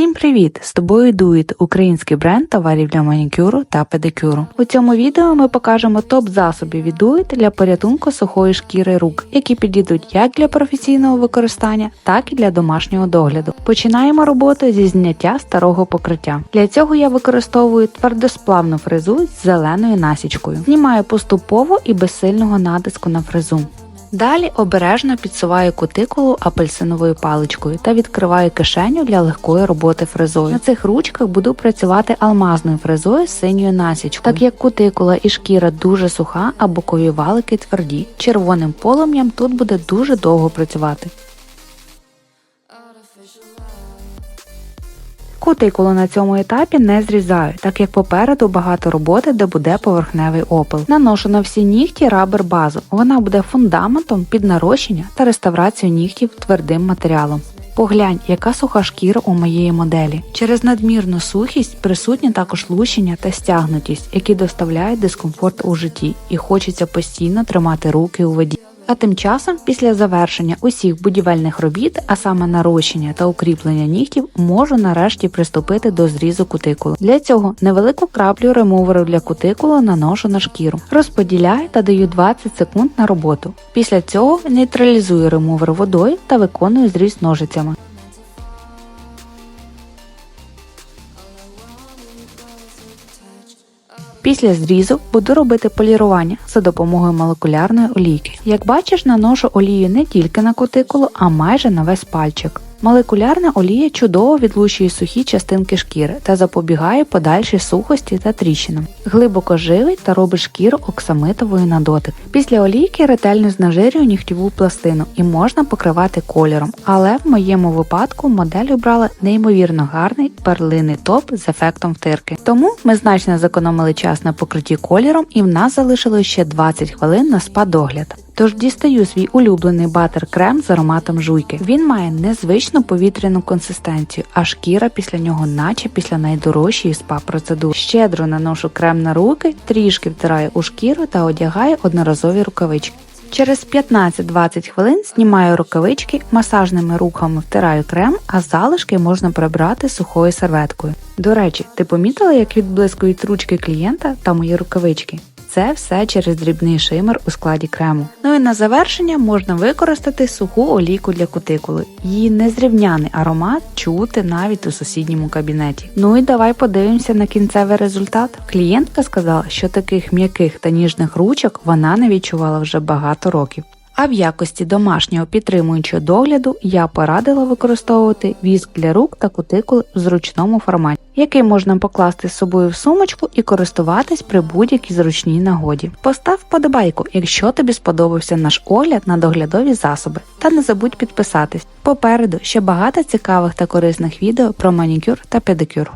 Всім привіт! З тобою Дуїт, український бренд товарів для манікюру та педикюру. У цьому відео ми покажемо топ засобів від Дуїт для порятунку сухої шкіри рук, які підійдуть як для професійного використання, так і для домашнього догляду. Починаємо роботу зі зняття старого покриття. Для цього я використовую твердосплавну фрезу з зеленою насічкою. Знімаю поступово і без сильного натиску на фрезу. Далі обережно підсуваю кутикулу апельсиновою паличкою та відкриваю кишеню для легкої роботи фрезою. На цих ручках буду працювати алмазною фрезою з синьою насічкою. Так як кутикула і шкіра дуже суха, а бокові валики тверді. Червоним полум'ям тут буде дуже довго працювати. Кутикулу на цьому етапі не зрізаю, так як попереду багато роботи, де буде поверхневий опил. Наношу на всі нігті рабер базу. Вона буде фундаментом під нарощення та реставрацію нігтів твердим матеріалом. Поглянь, яка суха шкіра у моєї моделі. Через надмірну сухість присутні також лущення та стягнутість, які доставляють дискомфорт у житті, і хочеться постійно тримати руки у воді. А тим часом, після завершення усіх будівельних робіт, а саме нарощення та укріплення нігтів, можу нарешті приступити до зрізу кутикули. Для цього невелику краплю ремоверу для кутикули наношу на шкіру, розподіляю та даю 20 секунд на роботу. Після цього нейтралізую ремовер водою та виконую зріз ножицями. Після зрізу буду робити полірування за допомогою молекулярної олійки. Як бачиш, наношу олію не тільки на кутикулу, а майже на весь пальчик. Молекулярна олія чудово відлучує сухі частинки шкіри та запобігає подальшій сухості та тріщинам. Глибоко живить та робить шкіру оксамитовою на дотик. Після олійки ретельно знажирюю нігтєву пластину і можна покривати кольором, але в моєму випадку модель обрала неймовірно гарний перлиний топ з ефектом втирки. Тому ми значно зекономили час на покритті кольором і в нас залишилось ще 20 хвилин на спа-догляд. Тож дістаю свій улюблений батер-крем з ароматом жуйки. Він має незвичну повітряну консистенцію, а шкіра після нього, наче після найдорожчої спа-процедури. Щедро наношу крем на руки, трішки втираю у шкіру та одягаю одноразові рукавички. Через 15-20 хвилин знімаю рукавички, масажними рухами втираю крем, а залишки можна прибрати сухою серветкою. До речі, ти помітила, як відблискують ручки клієнта та мої рукавички? Це все через дрібний шимер у складі крему. Ну і на завершення можна використати суху олійку для кутикули. Її незрівняний аромат чути навіть у сусідньому кабінеті. Ну і давай подивимося на кінцевий результат. Клієнтка сказала, що таких м'яких та ніжних ручок вона не відчувала вже багато років. А в якості домашнього підтримуючого догляду я порадила використовувати віск для рук та кутикул в зручному форматі, який можна покласти з собою в сумочку і користуватись при будь-якій зручній нагоді. Постав вподобайку, якщо тобі сподобався наш огляд на доглядові засоби, та не забудь підписатись. Попереду ще багато цікавих та корисних відео про манікюр та педикюр.